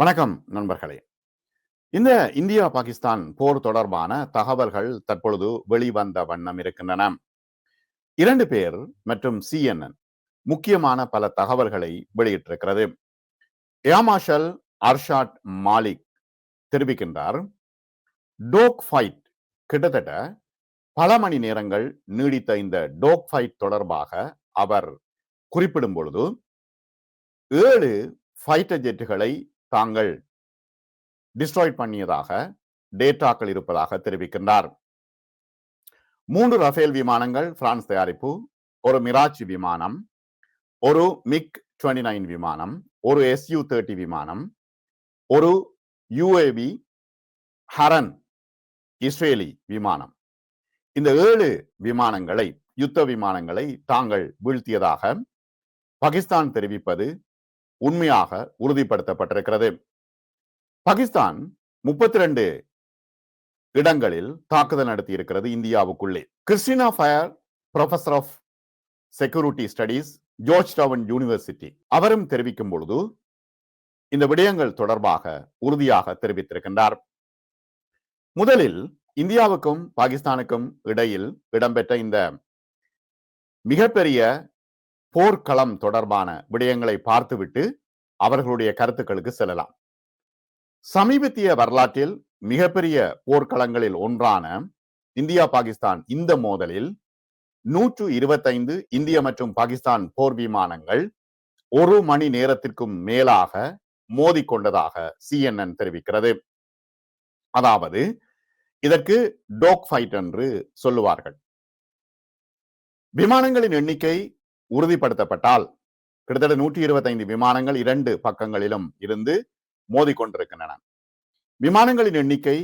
வணக்கம் நண்பர்களே. இந்த இந்தியா பாகிஸ்தான் போர் தொடர்பான தகவல்கள் தற்பொழுது வெளிவந்த வண்ணம் இருக்கின்றன. இரண்டு பேர் மற்றும் சிஎன்என் முக்கியமான பல தகவல்களை வெளியிட்டிருக்கிறது. ஏமாஷல் அர்ஷாட் மாலிக் தெரிவிக்கின்றார் டோக் ஃபைட் கிட்டத்தட்ட பல மணி நேரங்கள் நீடித்த இந்த டோக் ஃபைட் தொடர்பாக அவர் குறிப்பிடும் பொழுது ஏழு ஃபைட்டர் ஜெட்டுகளை தாங்கள் டிஸ்ட்ராய் பண்ணியதாக டேட்டாக்கள் இருப்பதாக தெரிவிக்கின்றார். மூன்று ரஃபேல் விமானங்கள் பிரான்ஸ் தயாரிப்பு ஒரு மிராஜ் விமானம் ஒரு மிக் டுவெண்ட்டி நைன் விமானம் ஒரு எஸ்யூ தேர்ட்டி விமானம் ஒரு யுஏவி ஹரன் இஸ்ரேலி விமானம். இந்த ஏழு விமானங்களை யுத்த விமானங்களை தாங்கள் வீழ்த்தியதாக பாகிஸ்தான் தெரிவிப்பது உண்மையாக உறுதிப்படுத்தப்பட்டிருக்கிறது. பாகிஸ்தான் முப்பத்தி ரெண்டு இடங்களில் தாக்குதல் நடத்தி இருக்கிறது இந்தியாவுக்குள்ளே. Christina Fair professor of security studies Georgetown University அவரும் தெரிவிக்கும் பொழுது இந்த விடயங்கள் தொடர்பாக உறுதியாக தெரிவித்திருக்கின்றார். முதலில் இந்தியாவுக்கும் பாகிஸ்தானுக்கும் இடையில் இடம்பெற்ற இந்த மிகப்பெரிய போர்க்களம் தொடர்பான விடயங்களை பார்த்துவிட்டு அவர்களுடைய கருத்துக்களுக்கு செல்லலாம். சமீபத்திய வரலாற்றில் மிகப்பெரிய போர்க்களங்களில் ஒன்றான இந்தியா பாகிஸ்தான் இந்த மோதலில் நூற்று இருபத்தைந்து இந்திய மற்றும் பாகிஸ்தான் போர் விமானங்கள் ஒரு மணி நேரத்திற்கும் மேலாக மோதிக்கொண்டதாக சிஎன்என் தெரிவிக்கிறது. அதாவது இதற்கு டோக் ஃபைட் என்று சொல்லுவார்கள். விமானங்களின் எண்ணிக்கை உறுதிப்படுத்தப்பட்டால் கிட்டத்தட்ட நூற்றி இருபத்தைந்து விமானங்கள் இரண்டு பக்கங்களிலும் இருந்து மோதிக்கொண்டிருக்கின்றன. விமானங்களின் எண்ணிக்கை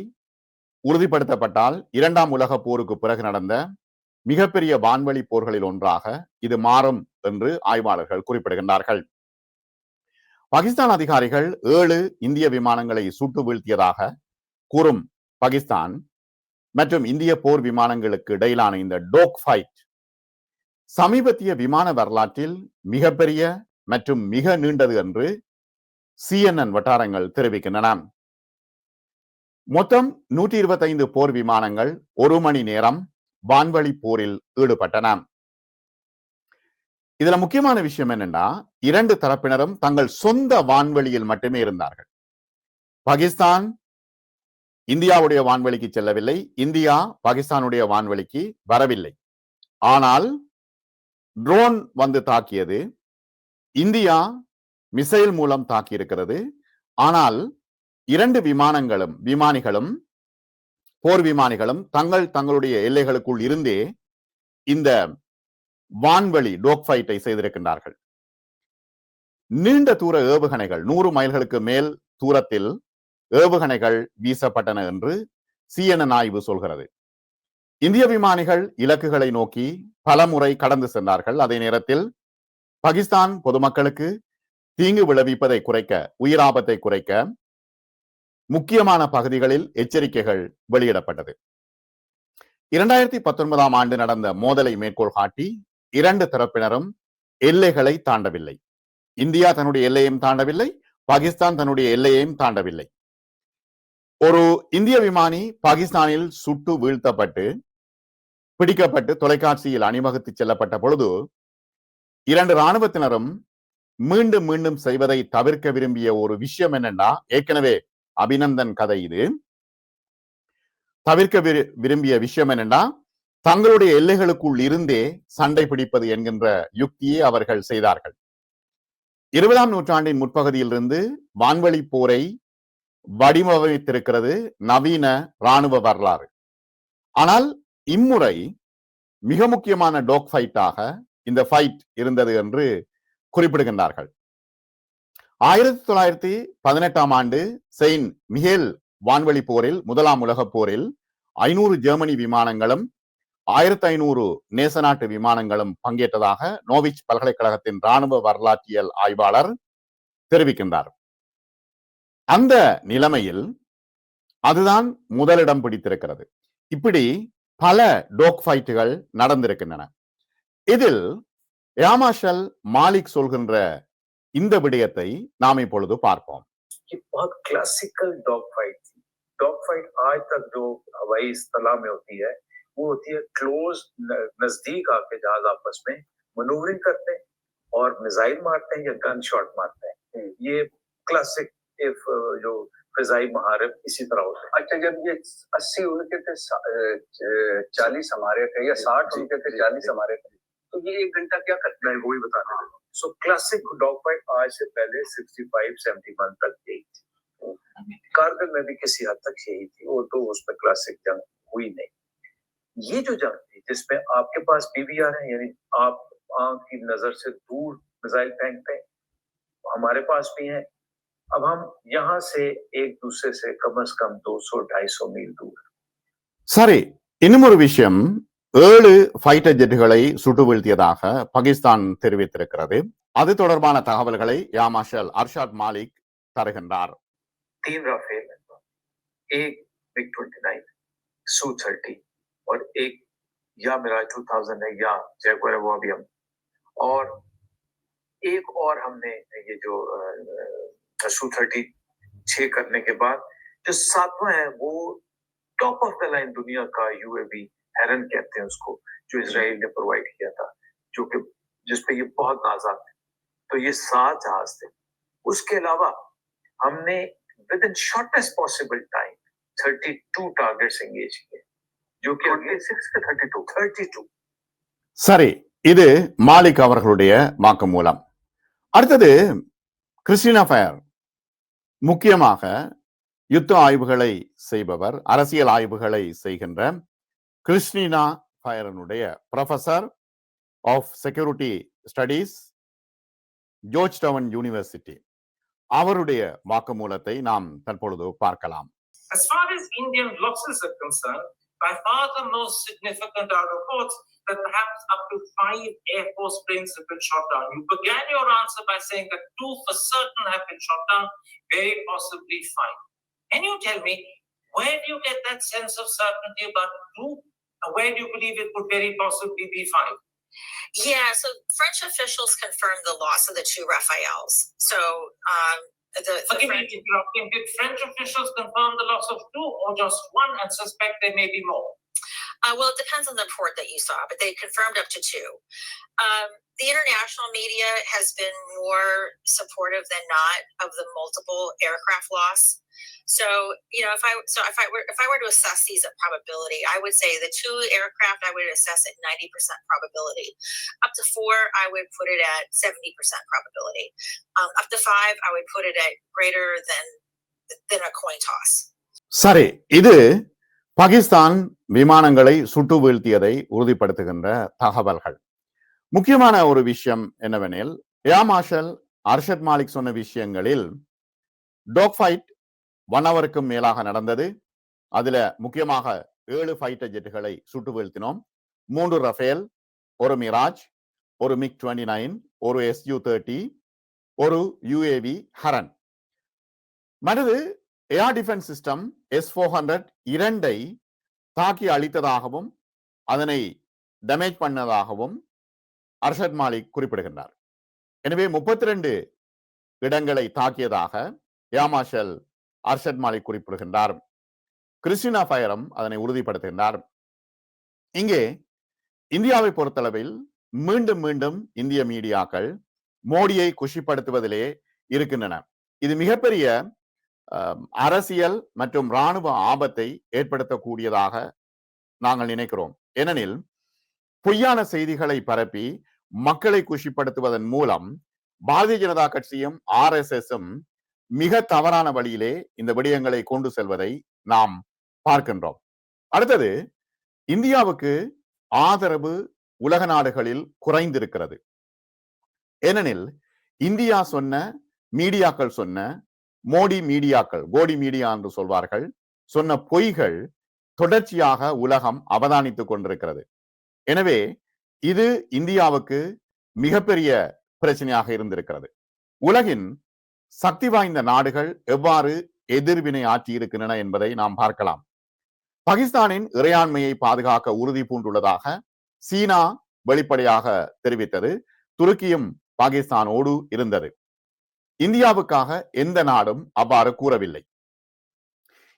உறுதிப்படுத்தப்பட்டால் இரண்டாம் உலக போருக்கு பிறகு நடந்த மிகப்பெரிய வான்வழி போர்களில் ஒன்றாக இது மாறும் என்று ஆய்வாளர்கள் குறிப்பிடுகின்றார்கள். பாகிஸ்தான் அதிகாரிகள் ஏழு இந்திய விமானங்களை சுட்டு வீழ்த்தியதாக கூறும் பாகிஸ்தான் மற்றும் இந்திய போர் விமானங்களுக்கு இடையிலான இந்த டோக் ஃபைட் சமீபத்திய விமான வரலாற்றில் மிகப்பெரிய மற்றும் மிக நீண்டது என்று சிஎன்என் வட்டாரங்கள் தெரிவிக்கின்றன. மொத்தம் நூற்றி இருபத்தைந்து போர் விமானங்கள் ஒரு மணி நேரம் வான்வழி போரில் ஈடுபட்டன. இதுல முக்கியமான விஷயம் என்னன்னா இரண்டு தரப்பினரும் தங்கள் சொந்த வான்வெளியில் மட்டுமே இருந்தார்கள். பாகிஸ்தான் இந்தியாவுடைய வான்வெளிக்கு செல்லவில்லை இந்தியா பாகிஸ்தானுடைய வான்வெளிக்கு வரவில்லை. ஆனால் ட்ரோன் வந்து தாக்கியது. இந்தியா மிசைல் மூலம் தாக்கியிருக்கிறது. ஆனால் இரண்டு விமானங்களும் விமானிகளும் போர் விமானிகளும் தங்கள் தங்களுடைய எல்லைகளுக்குள் இருந்தே இந்த வான்வழி டோக் ஃபைட்டை செய்திருக்கின்றார்கள். நீண்ட தூர ஏவுகணைகள் நூறு மைல்களுக்கு மேல் தூரத்தில் ஏவுகணைகள் வீசப்பட்டன என்று சிஎன்என் ஆய்வு சொல்கிறது. இந்திய விமானிகள் இலக்குகளை நோக்கி பல முறை கடந்து சென்றார்கள். அதே நேரத்தில் பாகிஸ்தான் பொதுமக்களுக்கு தீங்கு விளைவிப்பதை குறைக்க உயிராபத்தை குறைக்க முக்கியமான பகுதிகளில் எச்சரிக்கைகள் வெளியிடப்பட்டது. இரண்டாயிரத்தி பத்தொன்பதாம் ஆண்டு நடந்த மோதலை மேற்கோள் காட்டி இரண்டு தரப்பினரும் எல்லைகளை தாண்டவில்லை. இந்தியா தன்னுடைய எல்லையையும் தாண்டவில்லை பாகிஸ்தான் தன்னுடைய எல்லையையும் தாண்டவில்லை. ஒரு இந்திய விமானி பாகிஸ்தானில் சுட்டு வீழ்த்தப்பட்டு பிடிக்கப்பட்டு தொலைக்காட்சியில் அணிவகுத்து செல்லப்பட்ட பொழுது இரண்டு இராணுவத்தினரும் மீண்டும் மீண்டும் செய்வதை தவிர்க்க விரும்பிய ஒரு விஷயம் என்னன்னா ஏற்கனவே அபிநந்தன் கதை இது. தவிர்க்க விரும்பிய விஷயம் என்னன்னா தங்களுடைய எல்லைகளுக்குள் இருந்தே சண்டை பிடிப்பது என்கின்ற யுக்தியை அவர்கள் செய்தார்கள். இருபதாம் நூற்றாண்டின் முற்பகுதியிலிருந்து வான்வழி போரை வடிவமைத்திருக்கிறது நவீன இராணுவ வரலாறு. ஆனால் இம்முறை மிக முக்கியமான டோக் ஃபைட்டாக இந்த ஃபைட் இருந்தது என்று குறிப்பிடுகின்றார்கள். ஆயிரத்தி தொள்ளாயிரத்தி பதினெட்டாம் ஆண்டு செயின் மிகேல் வான்வெளி போரில் முதலாம் உலக போரில் ஐநூறு ஜெர்மனி விமானங்களும் ஆயிரத்தி ஐநூறு நேச நாட்டு விமானங்களும் பங்கேற்றதாக நோவிச் பல்கலைக்கழகத்தின் ராணுவ வரலாற்றியல் ஆய்வாளர் தெரிவிக்கின்றார். அந்த நிலைமையில் அதுதான் முதலிடம் பிடித்திருக்கிறது. இப்படி பல டோக் ஃபைட்டுகள் நடந்திருக்கின்றன இதில் யாமாஷல் மாலிக் சொல்கின்ற இந்த விடயத்தை நாம் இப்பொழுது பார்ப்போம் कि बहुत क्लासिकल डॉग फाइट थी डॉग फाइट आज तक जो हवाई तला में होती है वो होती है क्लोज नजदीक आके जहाज आपस में मनूवरिंग करते हैं और मिसाइल मारते हैं या गन शॉट मारते हैं ये क्लासिक इफ जो फिजाई महारत इसी तरह होते हैं। अच्छा जब ये अस्सी उनके थे चालीस हमारे थे या साठ उनके थे चालीस हमारे थे तो ये एक घंटा क्या करते मैं वही बताने लगा सो क्लासिक डॉग फाइट आज से पहले 65 71 तक यही थी। कारगिल में भी किसी हद तक यही थी वो तो उसमें क्लासिक जंग हुई नहीं। ये जो जंग थी जिसमें आपके पास पीवीआर है यानी आप आँख की नज़र से दूर मिसाइल फेंकते हैं हमारे पास भी है अब हम यहाँ से एक दूसरे से कम से कम 200 250 मील दूर சரி இன்னும் ஒரு விஷயம் ஏழு ஃபைட்டர் ஜெட்டுகளை சுட்டு வீழ்த்தியதாக பாகிஸ்தான் தெரிவித்திருக்கிறது அது தொடர்பான தகவல்களை யா மார்ஷல் அர்ஷாத் மாலிக் தருகின்றார் तीन राफेल एक मिग 29 सू 30 और एक या मिराज 2000 है या जैगुआर वॉबियम और एक और हमने ये जो सू 30 छह करने के बाद जो सातवां है वो टॉप ऑफ द लाइन दुनिया का यूएवी हेरन कहते हैं उसको जो इसराइल ने प्रोवाइड किया था जो कि जिसपे ये बहुत नाजाक थे तो ये सात जहाज थे उसके अलावा हमने within shortest possible time 32 targets engage किए जो कि अगले 6 के 32 32 சரி இது மாலிக் அவர்களுடைய வாக்குமூலம் அடுத்தது கிறிஸ்டினா ஃபயர் முக்கியமாக யுத்த ஆய்வுகளை செய்பவர் அரசியல் ஆய்வுகளை செய்கின்ற Christina ஃபயரனுடைய professor of security studies Georgetown University அவருடைய வாக்குமூலத்தை நாம் தற்பொழுது பார்க்கலாம். As far as Indian losses are concerned, by far the most significant are reports that perhaps up to five Air Force planes have been shot down. You began your answer by saying that two for certain have been shot down, very possibly five. Can you tell me where do you get that sense of certainty about two? Uh, Where do you believe it could very possibly be five? Yeah, so French officials confirmed the loss of the two Raphaels. So um, the, the French. Did French officials confirm the loss of two or just one and suspect there may be more? uh, well, it depends on the report that you saw, but they confirmed up to two. Um, the international media has been more supportive than not of the multiple aircraft loss. So you know, if I so if I were if I were to assess these at probability, I would say the two aircraft I would assess at ninety percent probability. Up to four, I would put it at seventy percent probability. Um, up to five, I would put it at greater than than a coin toss. சரி இது பாகிஸ்தான் விமானங்களை சுட்டு வீழ்த்தியதை உறுதிப்படுத்துகின்ற தகவல்கள் முக்கியமான ஒரு விஷயம் என்னவெனில் air marshal Arshad Malik சொன்ன விஷயங்களில் டாக் ஃபைட் ஒன் ஹவருக்கும் மேலாக நடந்தது. அதுல முக்கியமாக ஏழு ஃபைட்டர் ஜெட்டுகளை சுட்டு வீழ்த்தினோம். மூன்று ரஃபேல் ஒரு மிராஜ் ஒரு மிக் டுவெண்ட்டி நைன் ஒரு எஸ்யூ தேர்ட்டி ஒரு யுஏவி ஹரன். மனது air defence system S four hundred இரண்டை தாக்கி அழித்ததாகவும் அதனை டேமேஜ் பண்ணதாகவும் அர்ஷத் மாலிக் குறிப்பிடுகின்றார். எனவே முப்பத்தி ரெண்டு இடங்களை தாக்கியதாக யாமாஷல் அர்ஷத் மாலிக் குறிப்பிடுகின்றார். கிறிஸ்டினா ஃபயரம் அதனை உறுதிப்படுத்துகின்றார். இங்கே இந்தியாவை பொறுத்தளவில் மீண்டும் மீண்டும் இந்திய மீடியாக்கள் மோடியை குஷிப்படுத்துவதிலே இருக்கின்றன. இது மிகப்பெரிய அஹ், அரசியல் மற்றும் இராணுவ ஆபத்தை ஏற்படுத்தக்கூடியதாக நாங்கள் நினைக்கிறோம். ஏனெனில் பொய்யான செய்திகளை பரப்பி மக்களை குஷிப்படுத்துவதன் மூலம் பாரதிய ஜனதா கட்சியும் ஆர் எஸ் எஸும் மிக தவறான வழியிலே இந்த விடயங்களை கொண்டு செல்வதை நாம் பார்க்கின்றோம். அடுத்தது இந்தியாவுக்கு ஆதரவு உலக நாடுகளில் குறைந்திருக்கிறது. ஏனெனில் இந்தியா சொன்ன மீடியாக்கள் சொன்ன மோடி மீடியாக்கள் கோடி மீடியா என்று சொல்வார்கள் சொன்ன பொய்கள் தொடர்ச்சியாக உலகம் அவதானித்துக் கொண்டிருக்கிறது. எனவே இது இந்தியாவுக்கு மிகப்பெரிய பிரச்சனையாக இருந்திருக்கிறது. உலகின் சக்தி வாய்ந்த நாடுகள் எவ்வாறு எதிர்வினை ஆற்றி இருக்கின்றன என்பதை நாம் பார்க்கலாம். பாகிஸ்தானின் இறையாண்மையை பாதுகாக்க உறுதி பூண்டுள்ளதாக சீனா வெளிப்படையாக தெரிவித்தது. துருக்கியும் பாகிஸ்தானோடு இருந்தது. இந்தியாவுக்காக எந்த நாடும் அவ்வாறு கூறவில்லை.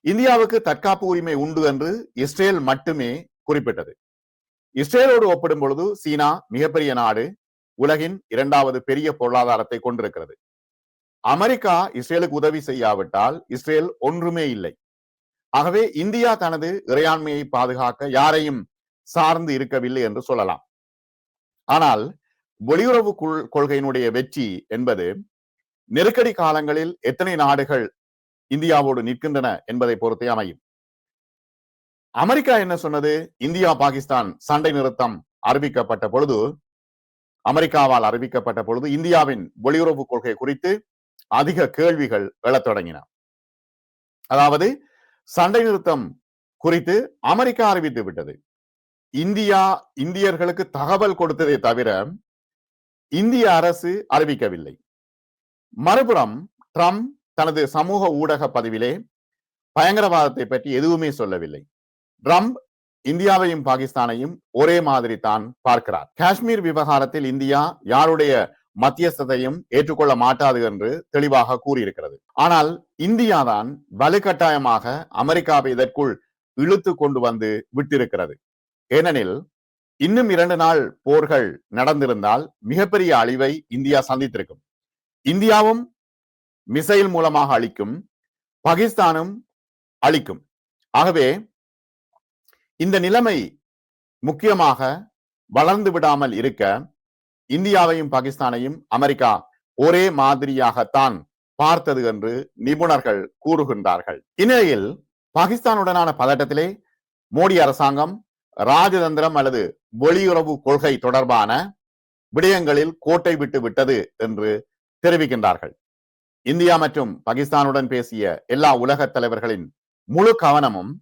இந்தியாவுக்கு தற்காப்பு உரிமை உண்டு என்று இஸ்ரேல் மட்டுமே குறிப்பிட்டது. இஸ்ரேலோடு ஒப்பிடும் பொழுது சீனா மிகப்பெரிய நாடு உலகின் இரண்டாவது பெரிய பொருளாதாரத்தை கொண்டிருக்கிறது. அமெரிக்கா இஸ்ரேலுக்கு உதவி செய்யாவிட்டால் இஸ்ரேல் ஒன்றுமே இல்லை. ஆகவே இந்தியா தனது இறையாண்மையை பாதுகாக்க யாரையும் சார்ந்து இருக்கவில்லை என்று சொல்லலாம். ஆனால் வெளியுறவு கொள்கையினுடைய வெற்றி என்பது நெருக்கடி காலங்களில் எத்தனை நாடுகள் இந்தியாவோடு நிற்கின்றன என்பதை பொறுத்தே அமையும். அமெரிக்கா என்ன சொன்னது? இந்தியா பாகிஸ்தான் சண்டை நிறுத்தம் அறிவிக்கப்பட்ட பொழுது அமெரிக்காவால் அறிவிக்கப்பட்ட பொழுது இந்தியாவின் வெளியுறவு கொள்கை குறித்து அதிக கேள்விகள் எழத் தொடங்கின. அதாவது சண்டை நிறுத்தம் குறித்து அமெரிக்கா அறிவித்து விட்டது. இந்தியா இந்தியர்களுக்கு தகவல் கொடுத்ததை தவிர இந்திய அரசு அறிவிக்கவில்லை. மறுபுறம் ட்ரம்ப் தனது சமூக ஊடக பதிவிலே பயங்கரவாதத்தை பற்றி எதுவுமே சொல்லவில்லை. ட்ரம்ப் இந்தியாவையும் பாகிஸ்தானையும் ஒரே மாதிரி தான் பார்க்கிறார். காஷ்மீர் விவகாரத்தில் இந்தியா யாருடைய மத்தியஸ்தத்தையும் ஏற்றுக்கொள்ள மாட்டாது என்று தெளிவாக கூறியிருக்கிறது. ஆனால் இந்தியா தான் வலுக்கட்டாயமாக அமெரிக்காவை இதற்குள் இழுத்து கொண்டு வந்து விட்டிருக்கிறது. ஏனெனில் இன்னும் இரண்டு நாள் போர்கள் நடந்திருந்தால் மிகப்பெரிய அழிவை இந்தியா சந்தித்திருக்கும். இந்தியாவும் மிசைல் மூலமாக அழிக்கும் பாகிஸ்தானும் அழிக்கும். ஆகவே இந்த நிலைமை முக்கியமாக வளர்ந்து விடாமல் இருக்க இந்தியாவையும் பாகிஸ்தானையும் அமெரிக்கா ஒரே மாதிரியாகத்தான் பார்த்தது என்று நிபுணர்கள் கூறுகின்றார்கள். இந்நிலையில் பாகிஸ்தானுடனான பதட்டத்திலே மோடி அரசாங்கம் ராஜதந்திரம் அல்லது வெளியுறவு கொள்கை தொடர்பான விடயங்களில் கோட்டை விட்டு விட்டது என்று தெரிவிக்கின்றார்கள். இந்தியா மற்றும் பாகிஸ்தானுடன் பேசிய எல்லா உலக தலைவர்களின் முழு கவனமும்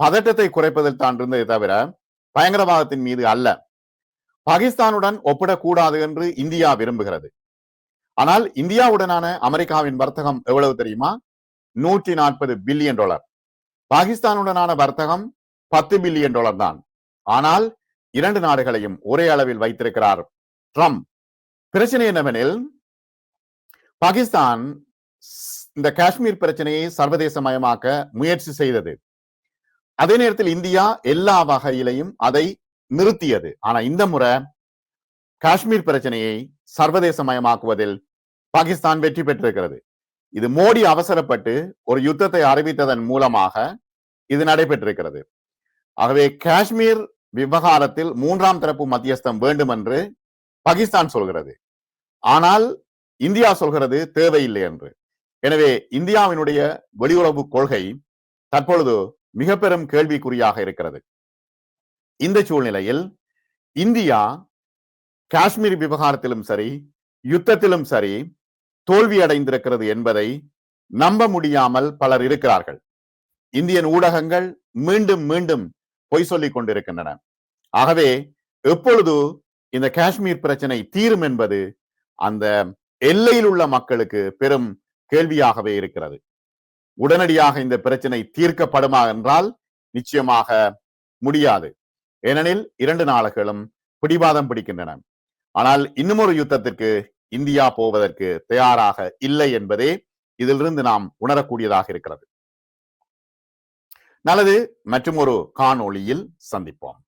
பதட்டத்தை குறைப்பதில் தான் இருந்ததை தவிர பயங்கரவாதத்தின் மீது அல்ல. பாகிஸ்தானுடன் ஒப்பிடக்கூடாது என்று இந்தியா விரும்புகிறது. ஆனால் இந்தியாவுடனான அமெரிக்காவின் வர்த்தகம் எவ்வளவு தெரியுமா? நூற்றி நாற்பது பில்லியன் டாலர். பாகிஸ்தானுடனான வர்த்தகம் பத்து பில்லியன் டாலர் தான். ஆனால் இரண்டு நாடுகளையும் ஒரே அளவில் வைத்திருக்கிறார் ட்ரம்ப். பிரச்சனை என்னவெனில் பாகிஸ்தான் இந்த காஷ்மீர் பிரச்சனையை சர்வதேசமயமாக்க முயற்சி செய்தது. அதே நேரத்தில் இந்தியா எல்லா வகையிலையும் அதை நிறுத்தியது. ஆனா இந்த முறை காஷ்மீர் பிரச்சனையை சர்வதேசமயமாக்குவதில் பாகிஸ்தான் வெற்றி பெற்றிருக்கிறது. இது மோடி அவசரப்பட்டு ஒரு யுத்தத்தை அறிவித்ததன் மூலமாக இது நடைபெற்றிருக்கிறது. ஆகவே காஷ்மீர் விவகாரத்தில் மூன்றாம் தரப்பு மத்தியஸ்தம் வேண்டும் என்று பாகிஸ்தான் சொல்கிறது. ஆனால் இந்தியா சொல்கிறது தேவையில்லை என்று. எனவே இந்தியாவினுடைய வெளியுறவு கொள்கை தற்பொழுது மிக பெரும் கேள்விக்குறியாக இருக்கிறது. இந்த சூழ்நிலையில் இந்தியா காஷ்மீர் விவகாரத்திலும் சரி யுத்தத்திலும் சரி தோல்வி அடைந்திருக்கிறது என்பதை நம்ப முடியாமல் பலர் இருக்கிறார்கள். இந்தியன் ஊடகங்கள் மீண்டும் மீண்டும் பொய் சொல்லிக் கொண்டிருக்கின்றன. ஆகவே எப்பொழுது இந்த காஷ்மீர் பிரச்சனை தீரும் என்பது அந்த எல்லையில் உள்ள மக்களுக்கு பெரும் கேள்வியாகவே இருக்கிறது. உடனடியாக இந்த பிரச்சனை தீர்க்கப்படுமா என்றால் நிச்சயமாக முடியாது. ஏனெனில் இரண்டு நாடுகளும் பிடிவாதம் பிடிக்கின்றன. ஆனால் இன்னுமொரு யுத்தத்திற்கு இந்தியா போவதற்கு தயாராக இல்லை என்பதே இதிலிருந்து நாம் உணரக்கூடியதாக இருக்கிறது. நல்லது மற்றும் ஒரு காணொளியில் சந்திப்போம்.